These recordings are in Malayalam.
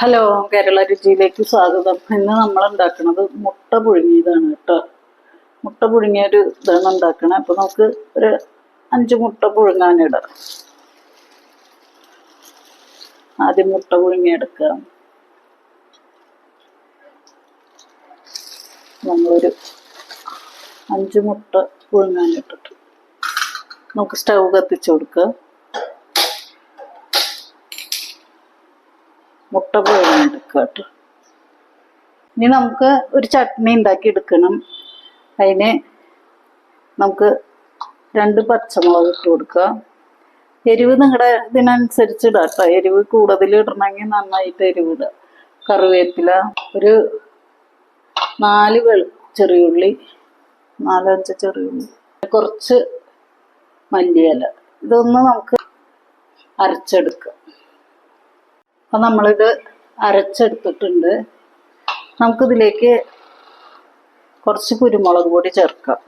ഹലോ കേരള രുചിയിലേക്ക് സ്വാഗതം. ഇന്ന് നമ്മൾ ഉണ്ടാക്കുന്നത് മുട്ട പുഴുങ്ങിയതാണ് കേട്ടോ. മുട്ട പുഴുങ്ങിയ ഒരു ഇതാണ് ഉണ്ടാക്കണത് അപ്പൊ നമുക്ക് ഒരു അഞ്ച് മുട്ട പുഴുങ്ങാനിടാം ആദ്യം മുട്ട പുഴുങ്ങിയെടുക്കാം. നമ്മളൊരു അഞ്ച് മുട്ട പുഴുങ്ങാനിട്ടിട്ട് നമുക്ക് സ്റ്റൗ കത്തിച്ചു കൊടുക്കാം. മുട്ട പുഴുങ്ങിയെടുക്കുക കേട്ടോ. ഇനി നമുക്ക് ഒരു ചട്നി ഉണ്ടാക്കി എടുക്കണം. അതിന് നമുക്ക് രണ്ട് പച്ചമുളക് ഇട്ട് കൊടുക്കുക. എരിവ് നിങ്ങളുടെ ഇതിനനുസരിച്ച് ഇടാം കേട്ടോ. എരിവ് കൂടുതൽ ഇടണമെങ്കിൽ നന്നായിട്ട് എരിവ് ഇടുക. കറിവേപ്പില ഒരു നാല് വെളു ചെറിയുള്ളി നാലഞ്ച് ചെറിയുള്ളി കുറച്ച് മല്ലിയില. ഇതൊന്ന് നമുക്ക് അരച്ചെടുക്കാം. അപ്പം നമ്മളിത് അരച്ചെടുത്തിട്ടുണ്ട്. നമുക്കിതിലേക്ക് കുറച്ച് കുരുമുളക് പൊടി ചേർക്കാം.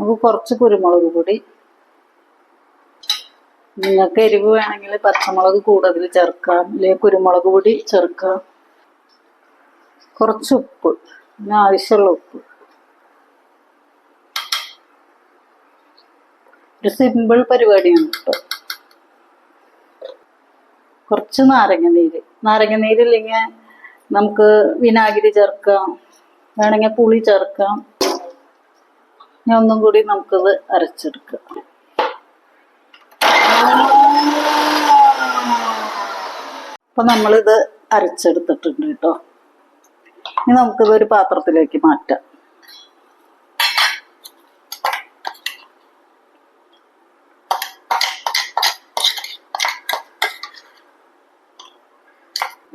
നമുക്ക് കുറച്ച് കുരുമുളക് പൊടി. നിങ്ങൾക്ക് എരിവ് വേണമെങ്കിൽ പച്ചമുളക് കൂടുതൽ ചേർക്കാം. അല്ലെങ്കിൽ കുരുമുളക് പൊടി ചേർക്കാം. കുറച്ച് ഉപ്പ്. പിന്നെ ആവശ്യമുള്ള ഉപ്പ്. ഒരു സിമ്പിൾ പരിപാടിയാണ് കേട്ടോ കുറച്ച് നാരങ്ങ നീര് നാരങ്ങ നീരില്ലെങ്കിൽ നമുക്ക് വിനാഗിരി ചേർക്കാം. വേണമെങ്കിൽ പുളി ചേർക്കാം. ഇനി ഒന്നും കൂടി നമുക്കത് അരച്ചെടുക്കാം. അപ്പൊ നമ്മളിത് അരച്ചെടുത്തിട്ടുണ്ട് കേട്ടോ. ഇനി നമുക്കിത് ഒരു പാത്രത്തിലേക്ക് മാറ്റാം.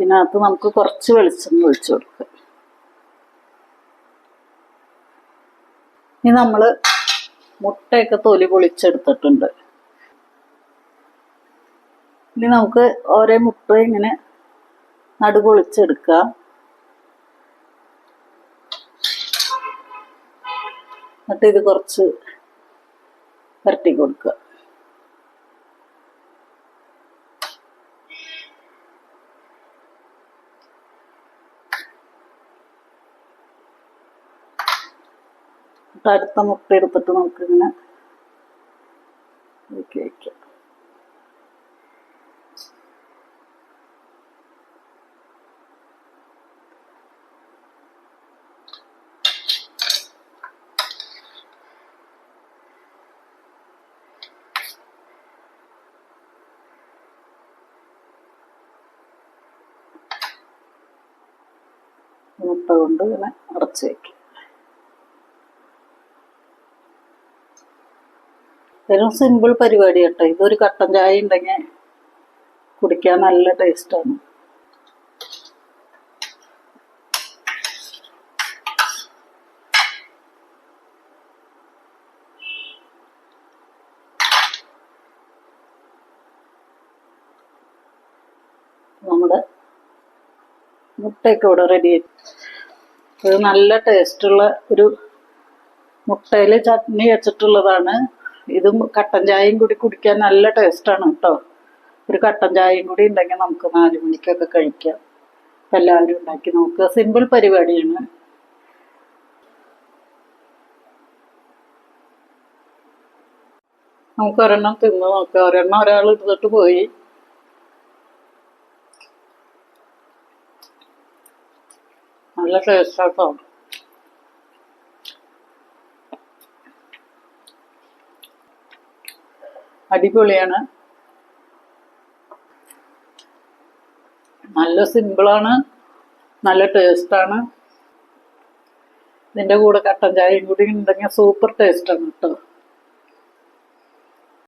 ഇതിനകത്ത് നമുക്ക് കുറച്ച് വെളിച്ചെണ്ണ ഒഴിച്ചു കൊടുക്കാം. ഇനി നമ്മൾ മുട്ടയൊക്കെ തൊലി പൊളിച്ചെടുത്തിട്ടുണ്ട്. ഇനി നമുക്ക് ഓരോ മുട്ട ഇങ്ങനെ നടു പൊളിച്ചെടുക്കാം. എന്നിട്ട് ഇത് കുറച്ച് പരട്ടി കൊടുക്കുക. എന്നിട്ട് അടുത്ത മുട്ട എടുത്തിട്ട് നമുക്കിങ്ങനെ ഇങ്ങനെ വയ്ക്കാം മുട്ട കൊണ്ട് ഇങ്ങനെ അടച്ചു വയ്ക്കും വെറും സിമ്പിൾ പരിപാടി കേട്ടോ. ഇതൊരു കട്ടൻ ചായ ഉണ്ടെങ്കിൽ കുടിക്കാൻ നല്ല ടേസ്റ്റാണ് നമ്മുടെ മുട്ടയൊക്കെ ഇവിടെ റെഡി ഇത് നല്ല ടേസ്റ്റുള്ള ഒരു മുട്ടയിൽ ചട്നി വെച്ചിട്ടുള്ളതാണ്. ഇതും കട്ടൻ ചായയും കൂടി കുടിക്കാൻ നല്ല ടേസ്റ്റാണ് കേട്ടോ ഒരു കട്ടൻ ചായയും കൂടി ഉണ്ടെങ്കിൽ നമുക്ക് നാല് മണിക്കൊക്കെ കഴിക്കാം. എല്ലാവരും ഉണ്ടാക്കി നോക്കുക. സിമ്പിൾ പരിപാടിയാണ്. നമുക്ക് ഒരെണ്ണം തിന്ന് നോക്കാം. ഒരെണ്ണം ഒരാൾ എടുത്തിട്ട് പോയി. നല്ല ടേസ്റ്റാട്ടോ അടിപൊളിയാണ്. നല്ല സിമ്പിളാണ്. നല്ല ടേസ്റ്റാണ്. ഇതിന്റെ കൂടെ കട്ടൻ ചായയും കൂടി ഉണ്ടെങ്കിൽ സൂപ്പർ ടേസ്റ്റാണ് കേട്ടോ.